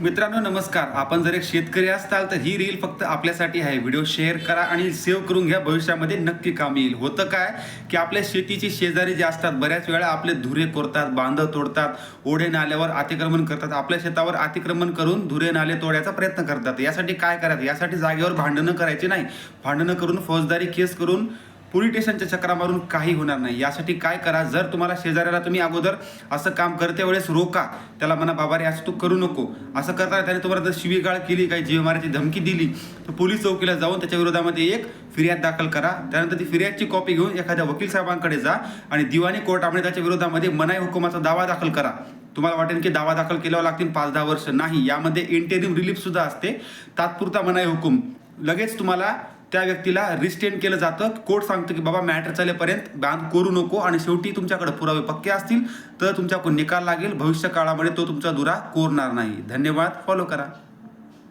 मित्रांनो नमस्कार. आपण जर एक शेतकरी असताल तर ही रील फक्त आपल्यासाठी आहे. व्हिडिओ शेअर करा आणि सेव्ह करून घ्या. भविष्यामध्ये नक्की काम येईल. होतं काय? की आपल्या शेतीची शेजारी जे असतात बऱ्याच वेळा आपले धुरे कोरतात बांध तोडतात ओढे नाल्यावर अतिक्रमण करतात. आपल्या शेतावर अतिक्रमण करून धुरे नाले तोडायचा प्रयत्न करतात. यासाठी काय करायचं? यासाठी जागेवर भांडणं करायची नाही. भांडणं करून फौजदारी केस करून पोलीस स्टेशनच्या चक्रा मारून काही होणार नाही. यासाठी काय करा? जर तुम्हाला शेजाऱ्याला तुम्ही अगोदर असं काम करते वेळेस रोका. त्याला म्हणा बाबा रे असं तू करू नको. असं करताना त्याने तुम्हाला जर शिवीगाळ केली काही जीवमाराची धमकी दिली तर पोलीस चौकीला जाऊन त्याच्या विरोधामध्ये एक फिर्याद दाखल करा. त्यानंतर ती फिर्यादची कॉपी घेऊन एखाद्या वकील साहेबांकडे जा आणि दिवाणी कोर्टामध्ये त्याच्या विरोधामध्ये मनाई हुकुमाचा दावा दाखल करा. तुम्हाला वाटेल की दावा दाखल केल्यावर लागतील पाच दहा वर्ष. नाही यामध्ये इंटेरिम रिलीफ सुद्धा असते. तात्पुरता मनाई हुकूम. लगेच तुम्हाला त्या व्यक्तीला रिस्टेन केलं जातं. कोर्ट सांगतो की बाबा मॅटर चालेपर्यंत बांध करू नको आणि शेवटी तुमच्याकडे पुरावे पक्के असतील तर तुमच्याकडून निकाल लागेल. भविष्य काळामध्ये तो तुमचा दुरा कोरणार नाही. धन्यवाद. फॉलो करा.